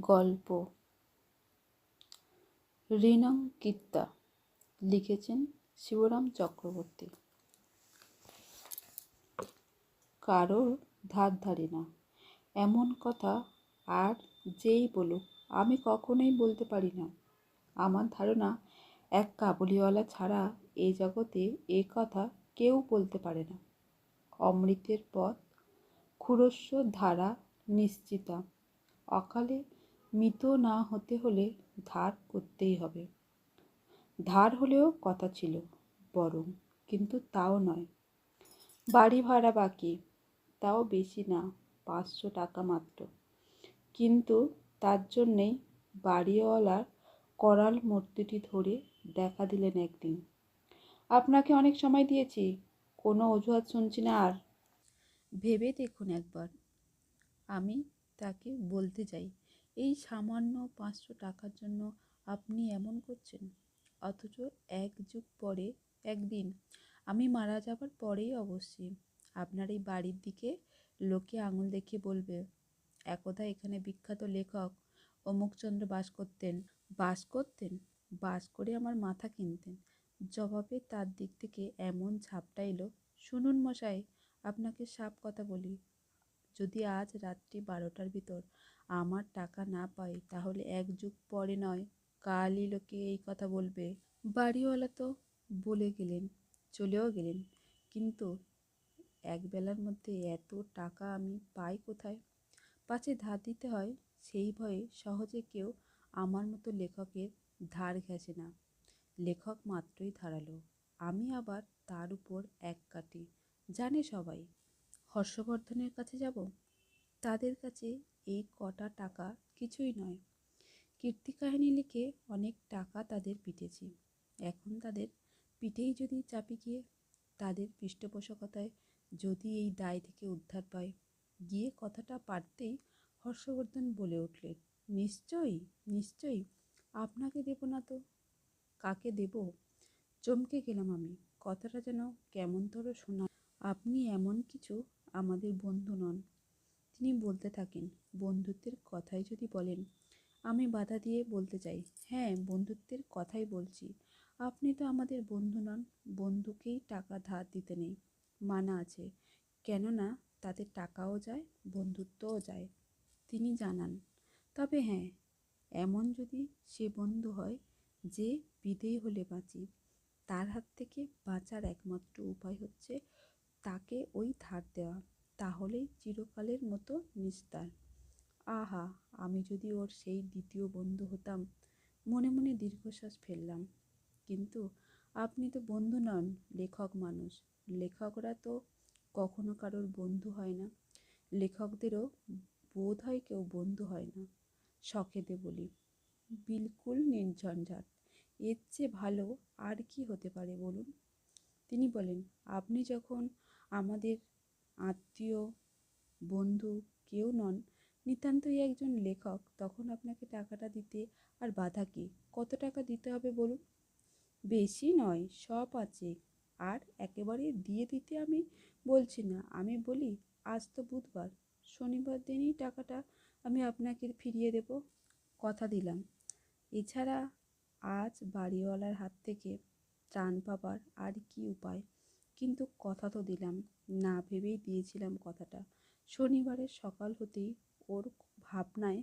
গল্প। ঋণং কীর্তা লিখেছেন শিবরাম চক্রবর্তী। কারোর ধার ধারি না। এমন কথা আর যেই বলুক, আমি কখনোই বলতে পারি না। আমার ধারণা, এক কাবুলিওয়ালা ছাড়া এই জগতে এ কথা কেউ বলতে পারে না। অমৃতের পথ ক্ষুরস্য ধারা নিশ্চিতা। অকালে মৃত না হতে হলে ধার করতেই হবে। ধার হলেও কথা ছিল, বরং কিন্তু তাও নয়। বাড়ি ভাড়া বাকি, তাও বেশি না, পাঁচশো টাকা মাত্র। কিন্তু তার জন্যেই বাড়িওয়ালার করাল মূর্তিটি ধরে দেখা দিলেন একদিন। আপনাকে অনেক সময় দিয়েছি, কোনো অজুহাত শুনছি না আর। ভেবে দেখুন একবার, আমি তাকে বলতে চাই। এই সামান্য পাঁচশো টাকার জন্য আপনি এমন করছেন? অথচ এক যুগ পরে, একদিন আমি মারা যাবার পরেই অবশ্যই আপনার এই বাড়ির দিকে লোকে আঙুল দেখিয়ে বলবে, একদা এখানে বিখ্যাত লেখক অমুকচন্দ্র বাস করতেন। বাস করতেন? বাস করে আমার মাথা কিনতেন। জবাবে তার দিক থেকে এমন ঝাপটা এলো, শুনুন মশাই, আপনাকে সাপ কথা বলি। যদি আজ রাত্রি বারোটার ভিতর আমার টাকা না পাই, তাহলে এক যুগ পরে নয়। কালই লোকে এই কথা বলবে। বাড়িওয়ালা তো বলে গেলেন, চলেও গেলেন। কিন্তু একবেলার মধ্যে এত টাকা আমি পাই কোথায়? পাছে ধার দিতে হয়, সেই ভয়ে সহজে কেউ আমার মতো লেখকের ধার ঘেঁষে না। লেখক মাত্রই ধারালো। আমি আবার তার উপর এক কাটি। জানে সবাই, হর্ষবর্ধনের কাছে যাব? তাদের কাছে এই কটা টাকা কিছুই নয়। কীর্তি কাহিনী লিখে অনেক টাকা তাদের পিটেছি। এখন তাদের পিঠেই যদি চাপি গিয়ে তাদের পৃষ্ঠপোষকতায় যদি এই দায় থেকে উদ্ধার পায়, গিয়ে কথাটা পারতেই হর্ষবর্ধন বলে উঠলেন, নিশ্চয়ই নিশ্চয়ই, আপনাকে দেব না তো? কাকে দেব? চমকে গেলাম আমি। কথাটা যেন কেমন কেমনতর শোনা, আপনি এমন কিছু আমাদের বন্ধু নন। তিনি বলতে থাকেন, বন্ধুত্বের কথাই যদি বলেন, আমি বাধা দিয়ে বলতে চাই। হ্যাঁ বন্ধুত্বের কথাই বলছি। আপনি তো আমাদের বন্ধু নন, বন্ধুকেই টাকা ধার দিতে নেই। মানা আছে। কেননা তাতে টাকাও যায়, বন্ধুত্বও যায়। তিনি জানান, তবে হ্যাঁ এমন যদি সে বন্ধু হয় যে বিদেয় হলে বাঁচি, তার হাত থেকে বাঁচার একমাত্র উপায় হচ্ছে তাকে ওই ধার দেওয়া। মতো নিস্তার আহা, আমি যদি ওর সেই দ্বিতীয় বন্ধু হতাম, মনে মনে দীর্ঘশ্বাস ফেললাম। কিন্তু আপনি তো বন্ধু নন, লেখক মানুষ। লেখকরা তো কখনো কারোর বন্ধু হয় না। লেখকদেরও বোধ হয় কেউ বন্ধু হয় না। শখেতে বলি, বিলকুল নির্ঝঞ্ঝাট। এর চেয়ে ভালো আর কি হতে পারে বলুন? তিনি বলেন, আপনি যখন আমাদের আত্মীয়, বন্ধু কেউ নন। নিতান্তই একজন লেখক, তখন আপনাকে টাকাটা দিতে আর বাধা কী? কত টাকা দিতে হবে বলুন? বেশি নয়, সব আছে। আর একেবারে দিয়ে দিতে আমি বলছি না, আমি বলি আজ তো বুধবার, শনিবার দিনই টাকাটা আমি আপনাকে ফিরিয়ে দেব। কথা দিলাম। এছাড়া আজ বাড়িওয়ালার হাত থেকে ত্রাণ পাবার আর কি উপায়? কিন্তু কথা তো দিলাম, না ভেবেই দিয়েছিলাম কথাটা। শনিবারের সকাল হতেই ওর ভাবনায়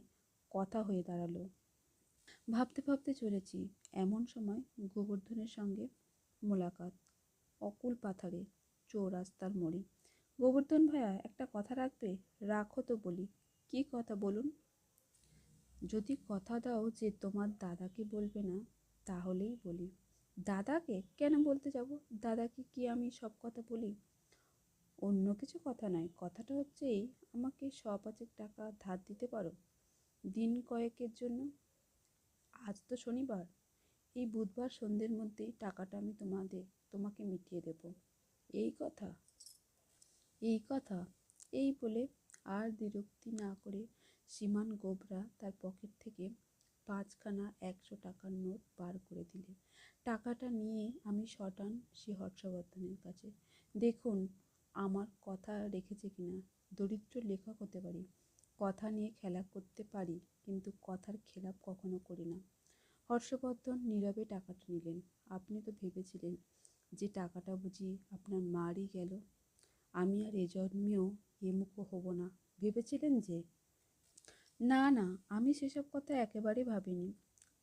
কথা হয়ে দাঁড়াল। ভাবতে ভাবতে চলেছি, এমন সময় গোবর্ধনের সঙ্গে মোলাকাত। অকুল পাথারে, চৌরাস্তার মোড়ে। গোবর্ধন ভাইয়া একটা কথা রাখবে? রাখো তো বলি। কি কথা বলুন? যদি কথা দাও যে তোমার দাদাকে বলবে না, তাহলেই বলি। দাদাকে? কেন বলতে যাব? দাদাকে কি আমি সব কথা বলি? অন্য কিছু কথা নয়। কথাটা হচ্ছে এই, আমাকে শ পাঁচেক টাকা ধার দিতে পারো? দিন কয়েকের জন্য? আজ তো শনিবার। এই বুধবার সন্ধ্যের মধ্যেই টাকাটা আমি তোমাদের, তোমাকে মিটিয়ে দেব। এই কথা? এই কথা? এই বলে আর বিরক্তি না করে সীমান গোবরা তার পকেট থেকে পাঁচখানা একশো টাকার নোট বার করে দিলে। টাকাটা নিয়ে আমি শটান শ্রী হর্ষবর্ধনের কাছে। দেখুন আমার কথা রেখেছে কিনা দরিদ্র লেখক হতে পারি, কথা নিয়ে খেলা করতে পারি, কিন্তু কথার খেলাপ কখনো করি না। হর্ষবর্ধন নীরবে টাকাটা নিলেন। আপনি তো ভেবেছিলেন যে টাকাটা বুঝি আপনার মারই গেল। আমি আর এ জন্মেও এমুখো হব না। ভেবেছিলেন যে? না না, আমি সেসব কথা একেবারে ভাবিনি।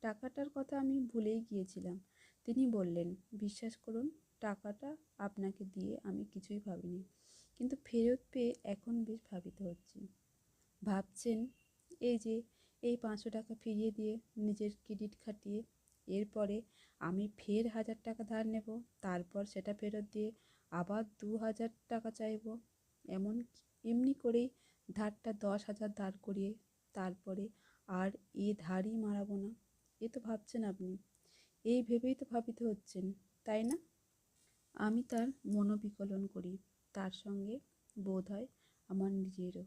টাকাটার কথা আমি ভুলেই গিয়েছিলাম। তিনি বললেন, বিশ্বাস করুন টাকাটা আপনাকে দিয়ে আমি কিছুই ভাবিনি। কিন্তু ফেরত পেয়ে এখন বেশ ভাবিত হচ্ছে। ভাবছেন, এই যে এই পাঁচশো টাকা ফিরিয়ে দিয়ে নিজের ক্রেডিট খাটিয়ে এরপরে আমি ফের হাজার টাকা ধার নেব, তারপর সেটা ফেরত দিয়ে আবার দু হাজার টাকা চাইব। এমন এমনি করেই ধারটা দশ হাজার ধার করিয়ে তারপরে আর এ ধারই মারাবো না। এ তো ভাবছেন আপনি। এই ভেবেই তো ভাবিত হচ্ছেন, তাই না? আমি তার মনোবিকলন করি। তার সঙ্গে বোধ হয় আমার নিজেরও।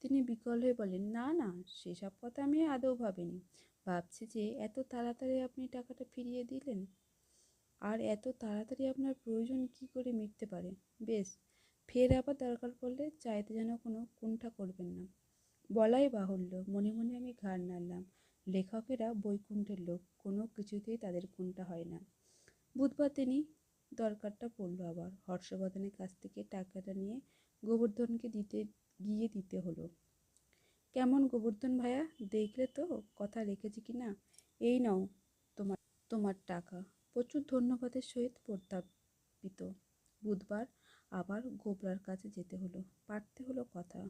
তিনি বিকল হয়ে বলেন, না না, সেসব কথা আমি আদৌ ভাবিনি। ভাবছি যে এত তাড়াতাড়ি আপনি টাকাটা ফিরিয়ে দিলেন। আর এত তাড়াতাড়ি আপনার প্রয়োজন কি করে মিটতে পারে? বেশ, ফের আবার দরকার পড়লে চাইতে যেন কোনো কুণ্ঠা করবেন না। বলাই বাহুল্য, মনে মনে আমি ঘাড় নাড়লাম। লেখকেরা বৈকুণ্ঠের লোক, কোনো কিছুতেই তাদের কোনটা হয় না। বুধবার তিনি দরকারটা পড়ল আবার। হর্ষবর্ধনের কাছ থেকে টাকাটা নিয়ে গোবর্ধনকে দিতে, গিয়ে দিতে হলো। কেমন গোবর্ধন ভাইয়া? দেখলে তো কথা রেখেছি কি না এই নাও তোমার তোমার টাকা। প্রচুর ধন্যবাদের সহিত প্রত্যাপিত বুধবার আবার গোবরার কাছে যেতে হলো। পারতে হলো কথা।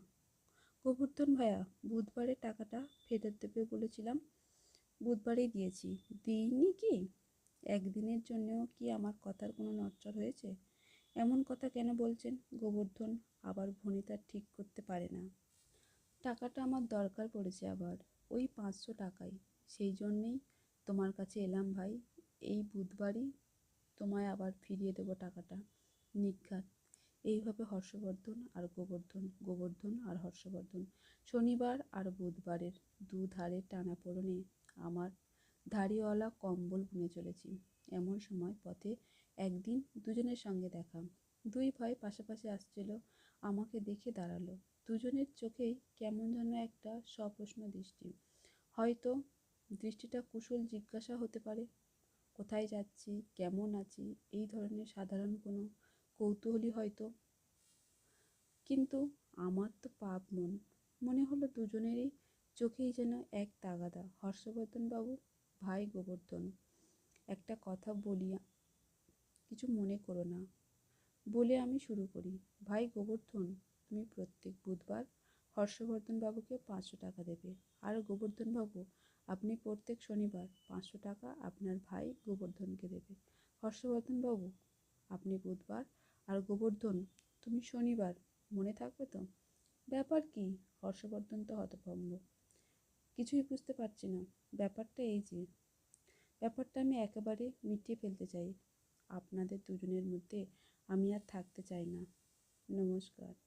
গোবর্ধন ভাইয়া, বুধবারে টাকাটা ফেরত দেবে বলেছিলাম। বুধবারেই দিয়েছি। দিইনি কি? একদিনের জন্যও কি আমার কথার কোনো নচ্চর হয়েছে? এমন কথা কেন বলছেন? গোবর্ধন আবার ভনিতা ঠিক করতে পারে না। টাকাটা আমার দরকার পড়েছে আবার, ওই পাঁচশো টাকাই। সেই জন্যেই তোমার কাছে এলাম ভাই, এই বুধবারই তোমায় আবার ফিরিয়ে দেবো টাকাটা। নিঘাত এইভাবে হর্ষবর্ধন আর গোবর্ধন গোবর্ধন আর হর্ষবর্ধন, শনিবার আর বুধবারের দু ধারের টানাপোড়েনে আমার ধাড়িওয়ালা কম্বল বুনে চলেছি। এমন সময় পথে একদিন দুজনের সঙ্গে দেখা। দুই ভাই পাশাপাশি আসছিল, আমাকে দেখে দাঁড়াল। দুজনের চোখেই কেমন যেন একটা সপ্রশ্ন দৃষ্টি। হয়তো দৃষ্টিটা কুশল জিজ্ঞাসা হতে পারে, কোথায় যাচ্ছি, কেমন আছি, এই ধরনের সাধারণ কোনো কৌতূহলী হয়তো। কিন্তু আমার তো পাপ মন। মনে হলো দুজনেরই চোখেই যেন এক তাগাদা। হর্ষবর্ধন বাবু ভাই গোবর্ধন, একটা কথা বলি কিছু মনে করো না। বলে আমি শুরু করি, ভাই গোবর্ধন, তুমি প্রত্যেক বুধবার হর্ষবর্ধন বাবুকে পাঁচশো টাকা দেবে। আর গোবর্ধন বাবু আপনি প্রত্যেক শনিবার পাঁচশো টাকা আপনার ভাই গোবর্ধনকে দেবে। হর্ষবর্ধন বাবু আপনি বুধবার আর গোবর্ধন, তুমি শনিবার, মনে থাকবে তো? ব্যাপার কি? হর্ষবর্ধন তো হতভম্ব। কিছুই বুঝতে পারছি না। ব্যাপারটা এই যে, ব্যাপারটা আমি একেবারে মিটিয়ে ফেলতে চাই। আপনাদের দুজনের মধ্যে আমি আর থাকতে চাই না। নমস্কার।